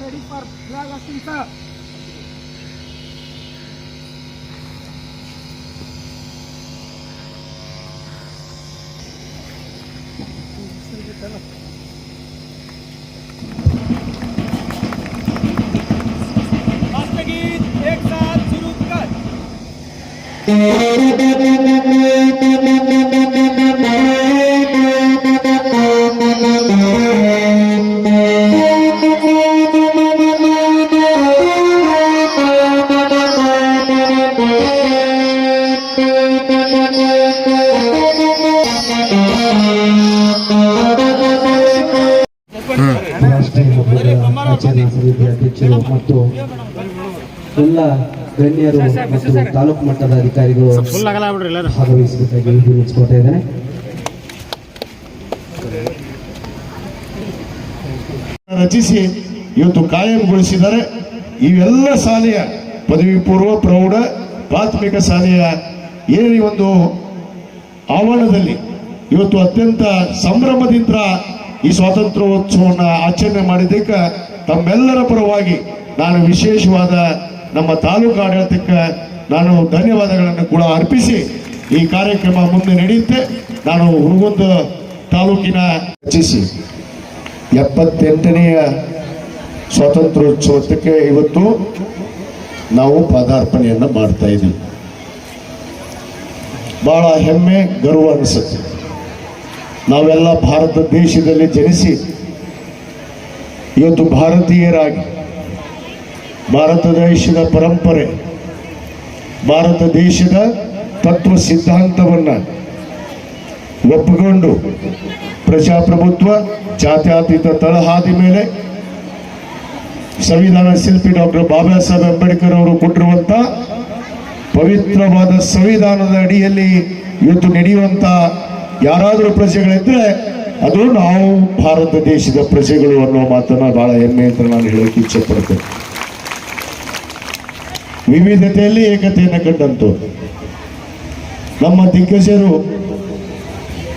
ready for flag hosting, sir. Thank you. एक साथ शुरू कर ಆಚರಣಾ ಸಮಿತಿ ಅಧ್ಯಕ್ಷರು ಮತ್ತು ಎಲ್ಲ ಗಣ್ಯರು ಮತ್ತು ತಾಲೂಕು ಮಟ್ಟದ ಅಧಿಕಾರಿಗಳು ಭಾಗವಹಿಸಬೇಕಾಗಿ ವಿನಂತಿಸ್ಕೊಳ್ತಾ ಇದ್ದೇನೆ. ರಚಿಸಿ ಇವತ್ತು ಕಾಯಂಗೊಳಿಸಿದರೆ ಇವೆಲ್ಲ ಶಾಲೆಯ ಪದವಿ ಪೂರ್ವ ಪ್ರೌಢ ಪ್ರಾಥಮಿಕ ಶಾಲೆಯ ಏನೇ ಒಂದು ಆವರಣದಲ್ಲಿ ಇವತ್ತು ಅತ್ಯಂತ ಸಂಭ್ರಮದಿಂದ ಈ ಸ್ವಾತಂತ್ರ್ಯೋತ್ಸವವನ್ನು ಆಚರಣೆ ಮಾಡಿದ್ದಕ್ಕೆ ತಮ್ಮೆಲ್ಲರ ಪರವಾಗಿ ನಾನು ವಿಶೇಷವಾದ ನಮ್ಮ ತಾಲೂಕು ಆಡಳಿತಕ್ಕೆ ನಾನು ಧನ್ಯವಾದಗಳನ್ನು ಕೂಡ ಅರ್ಪಿಸಿ ಈ ಕಾರ್ಯಕ್ರಮ ಮುಂದೆ ನಡೆಯುತ್ತೆ. ನಾನು ಹುಡುಗೊಂದು ತಾಲೂಕಿನ ರಚಿಸಿ. ಎಪ್ಪತ್ತೆಂಟನೆಯ ಸ್ವಾತಂತ್ರ್ಯೋತ್ಸವಕ್ಕೆ ಇವತ್ತು ನಾವು ಪದಾರ್ಪಣೆಯನ್ನು ಮಾಡ್ತಾ ಇದ್ದೀವಿ. ಬಹಳ ಹೆಮ್ಮೆ, ಗರ್ವ ಅನಿಸುತ್ತೆ. ನಾವೆಲ್ಲ ಭಾರತ ದೇಶದಲ್ಲಿ ಜನಿಸಿ ಇವತ್ತು ಭಾರತೀಯರಾಗಿ ಭಾರತ ದೇಶದ ಪರಂಪರೆ, ಭಾರತ ದೇಶದ ತತ್ವ ಸಿದ್ಧಾಂತವನ್ನು ಒಪ್ಪಿಕೊಂಡು ಪ್ರಜಾಪ್ರಭುತ್ವ, ಜಾತ್ಯಾತೀತ ತಳಹಾದಿ ಮೇಲೆ ಸಂವಿಧಾನ ಶಿಲ್ಪಿ ಡಾಕ್ಟರ್ ಬಾಬಾ ಸಾಹೇಬ್ ಅಂಬೇಡ್ಕರ್ ಅವರು ಕೊಟ್ಟಿರುವಂಥ ಪವಿತ್ರವಾದ ಸಂವಿಧಾನದ ಅಡಿಯಲ್ಲಿ ಇವತ್ತು ನಡೆಯುವಂತ ಯಾರಾದರೂ ಪ್ರಜೆಗಳಿದ್ರೆ ಅದು ನಾವು ಭಾರತ ದೇಶದ ಪ್ರಜೆಗಳು ಅನ್ನೋ ಮಾತನ್ನ ಬಹಳ ಹೆಮ್ಮೆ ಅಂತ ನಾನು ಹೇಳೋಕೆ ಇಚ್ಛೆ ಪಡ್ತೇನೆ ವಿವಿಧತೆಯಲ್ಲಿ ಏಕತೆಯನ್ನು ಕಂಡಂತು. ನಮ್ಮ ದಿಗ್ಗಜರು,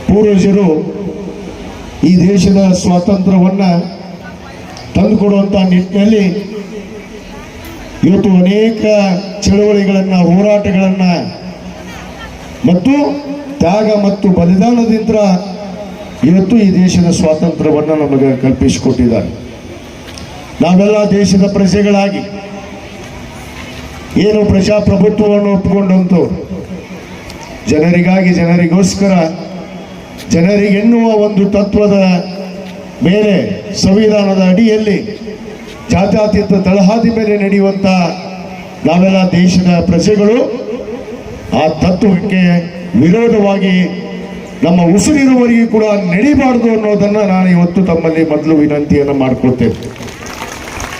ಪೂರ್ವಜರು ಈ ದೇಶದ ಸ್ವಾತಂತ್ರ್ಯವನ್ನ ತಂದುಕೊಡುವಂತ ನಿಟ್ಟಿನಲ್ಲಿ ಇವತ್ತು ಅನೇಕ ಚಳವಳಿಗಳನ್ನ, ಹೋರಾಟಗಳನ್ನ ಮತ್ತು ತ್ಯಾಗ ಮತ್ತು ಬಲಿದಾನದಿಂದ ಇವತ್ತು ಈ ದೇಶದ ಸ್ವಾತಂತ್ರ್ಯವನ್ನು ನಮಗೆ ಕಲ್ಪಿಸಿಕೊಟ್ಟಿದ್ದಾರೆ. ನಾವೆಲ್ಲ ದೇಶದ ಪ್ರಜೆಗಳಾಗಿ ಏನು ಪ್ರಜಾಪ್ರಭುತ್ವವನ್ನು ಒಪ್ಪಿಕೊಂಡಂತು ಜನರಿಗಾಗಿ ಜನರಿಗೋಸ್ಕರ ಜನರಿಗೆನ್ನುವ ಒಂದು ತತ್ವದ ಮೇಲೆ ಸಂವಿಧಾನದ ಅಡಿಯಲ್ಲಿ ಜಾತ್ಯತೀತ ತಳಹಾದಿ ಮೇಲೆ ನಡೆಯುವಂತ ನಾವೆಲ್ಲ ದೇಶದ ಪ್ರಜೆಗಳು ಆ ತತ್ವಕ್ಕೆ ವಿರೋಧವಾಗಿ ನಮ್ಮ ಉಸಿರಿರುವವರೆಗೂ ಕೂಡ ನಡಿಬಾರ್ದು ಅನ್ನೋದನ್ನ ನಾನು ಇವತ್ತು ತಮ್ಮಲ್ಲಿ ಮೊದಲು ವಿನಂತಿಯನ್ನು ಮಾಡ್ಕೊಳ್ತೇನೆ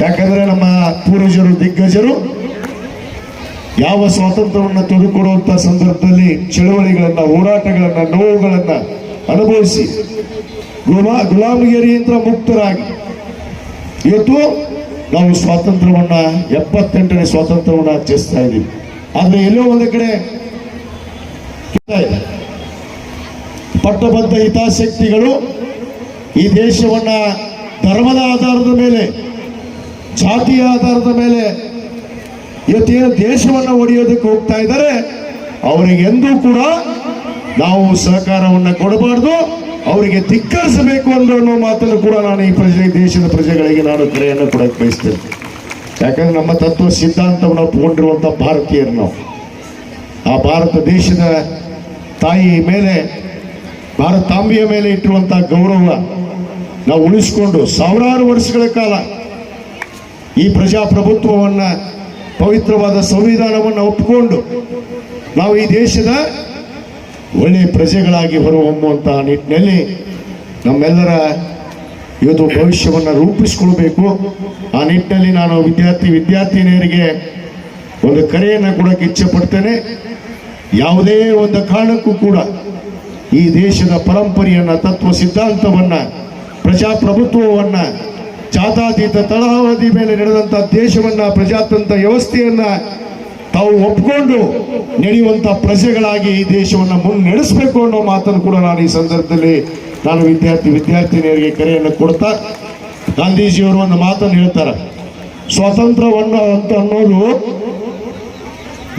ಯಾಕಂದ್ರೆ ನಮ್ಮ ಪೂರ್ವಜರು, ದಿಗ್ಗಜರು ಯಾವ ಸ್ವಾತಂತ್ರ್ಯವನ್ನು ತೆಗೆದುಕೊಡುವಂತ ಸಂದರ್ಭದಲ್ಲಿ ಚಳವಳಿಗಳನ್ನ, ಹೋರಾಟಗಳನ್ನ, ನೋವುಗಳನ್ನ ಅನುಭವಿಸಿ ಗುಲಾ, ಗುಲಾಮಗಿರಿಯಿಂದ ಮುಕ್ತರಾಗಿ ಇವತ್ತು ನಾವು ಸ್ವಾತಂತ್ರ್ಯವನ್ನ, ಎಪ್ಪತ್ತೆಂಟನೇ ಸ್ವಾತಂತ್ರ್ಯವನ್ನ ಆಚರಿಸ್ತಾ ಇದ್ದೀವಿ ಆದ್ರೆ ಎಲ್ಲೋ ಒಂದು ಕಡೆ. ಪಟ್ಟಬದ್ಧ ಹಿತಾಸಕ್ತಿಗಳು ಈ ದೇಶವನ್ನ ಧರ್ಮದ ಆಧಾರದ ಮೇಲೆ, ಜಾತಿಯ ಆಧಾರದ ಮೇಲೆ ಇವತ್ತೇನು ದೇಶವನ್ನು ಒಡೆಯೋದಕ್ಕೆ ಹೋಗ್ತಾ ಇದ್ದಾರೆ. ಅವರಿಗೆ ಎಂದೂ ಕೂಡ ನಾವು ಸಹಕಾರವನ್ನು ಕೊಡಬಾರ್ದು. ಅವರಿಗೆ ಧಿಕ್ಕರಿಸಬೇಕು ಅನ್ನೋ ಅನ್ನೋ ಮಾತನ್ನು ಕೂಡ ನಾನು ಈ ಪ್ರಜೆ ದೇಶದ ಪ್ರಜೆಗಳಿಗೆ ನಾನು ಕರೆಯನ್ನು ಕೊಡಕ್ಕೆ ಬಯಸ್ತೇನೆ. ಯಾಕಂದ್ರೆ ನಮ್ಮ ತತ್ವ ಸಿದ್ಧಾಂತವನ್ನು ಒಪ್ಪಿಕೊಂಡಿರುವಂಥ ಭಾರತೀಯರು ನಾವು. ಆ ಭಾರತ ದೇಶದ ತಾಯಿ ಮೇಲೆ ಭಾರತಾಂಬೆಯ ಮೇಲೆ ಇಟ್ಟಿರುವಂಥ ಗೌರವ ನಾವು ಉಳಿಸಿಕೊಂಡು ಸಾವಿರಾರು ವರ್ಷಗಳ ಕಾಲ ಈ ಪ್ರಜಾಪ್ರಭುತ್ವವನ್ನು, ಪವಿತ್ರವಾದ ಸಂವಿಧಾನವನ್ನು ಒಪ್ಪಿಕೊಂಡು ನಾವು ಈ ದೇಶದ ಒಳ್ಳೆಯ ಪ್ರಜೆಗಳಾಗಿ ಹೊರಹೊಮ್ಮುವಂಥ ನಿಟ್ಟಿನಲ್ಲಿ ನಮ್ಮೆಲ್ಲರ ಇವತ್ತು ಭವಿಷ್ಯವನ್ನು ರೂಪಿಸಿಕೊಳ್ಬೇಕು. ಆ ನಿಟ್ಟಿನಲ್ಲಿ ನಾನು ವಿದ್ಯಾರ್ಥಿ ವಿದ್ಯಾರ್ಥಿನಿಯರಿಗೆ ಒಂದು ಕರೆಯನ್ನು ಕೊಡೋಕೆ ಇಚ್ಛೆ ಪಡ್ತೇನೆ. ಯಾವುದೇ ಒಂದು ಕಾರಣಕ್ಕೂ ಕೂಡ ಈ ದೇಶದ ಪರಂಪರೆಯನ್ನ, ತತ್ವ ಸಿದ್ಧಾಂತವನ್ನ, ಪ್ರಜಾಪ್ರಭುತ್ವವನ್ನ, ಜಾತಾತೀತ ತಳಹದಿ ಮೇಲೆ ನಡೆದಂಥ ದೇಶವನ್ನ, ಪ್ರಜಾತಂತ್ರ ವ್ಯವಸ್ಥೆಯನ್ನ ತಾವು ಒಪ್ಕೊಂಡು ನಡೆಯುವಂಥ ಪ್ರಜೆಗಳಾಗಿ ಈ ದೇಶವನ್ನ ಮುನ್ನಡೆಸಬೇಕು ಅನ್ನೋ ಮಾತನ್ನು ಕೂಡ ನಾನು ಈ ಸಂದರ್ಭದಲ್ಲಿ ನಾನು ವಿದ್ಯಾರ್ಥಿ ವಿದ್ಯಾರ್ಥಿನಿಯರಿಗೆ ಕರೆಯನ್ನು ಕೊಡ್ತಾ ಗಾಂಧೀಜಿಯವರು ಒಂದು ಮಾತನ್ನು ಹೇಳ್ತಾರೆ. ಸ್ವಾತಂತ್ರ್ಯವನ್ನು ಅಂತ ಅನ್ನೋದು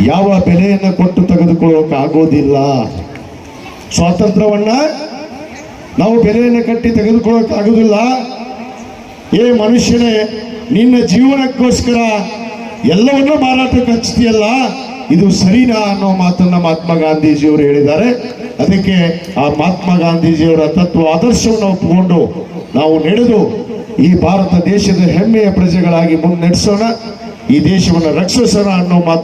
ಯಾವ ಬೆಲೆಯನ್ನು ಕೊಟ್ಟು ತೆಗೆದುಕೊಳ್ಳೋಕೆ ಆಗೋದಿಲ್ಲ ಸ್ವಾತಂತ್ರ್ಯವನ್ನ ನಾವು ಬೆಲೆಯನ್ನು ಕಟ್ಟಿ ತೆಗೆದುಕೊಳ್ಳೋಕ್ಕಾಗುವುದಿಲ್ಲ ಏ ಮನುಷ್ಯನೇ, ನಿನ್ನ ಜೀವನಕ್ಕೋಸ್ಕರ ಎಲ್ಲವನ್ನೂ ಮಾರಾಟಕ್ಕೆ ಹಚ್ತೀಯಲ್ಲ? ಇದು ಸರಿನಾ ಅನ್ನೋ ಮಾತನ್ನ ಮಹಾತ್ಮ ಗಾಂಧೀಜಿಯವರು ಹೇಳಿದ್ದಾರೆ. ಅದಕ್ಕೆ ಆ ಮಹಾತ್ಮ ಗಾಂಧೀಜಿಯವರ ತತ್ವ ಆದರ್ಶವನ್ನು ಒಪ್ಪಿಕೊಂಡು ನಾವು ನಡೆದು ಈ ಭಾರತ ದೇಶದ ಹೆಮ್ಮೆಯ ಪ್ರಜೆಗಳಾಗಿ ಮುನ್ನಡೆಸೋಣ. ಈ ದೇಶವನ್ನು ರಕ್ಷಿಸೋಣ ಅನ್ನೋ ಮಾತನ್ನು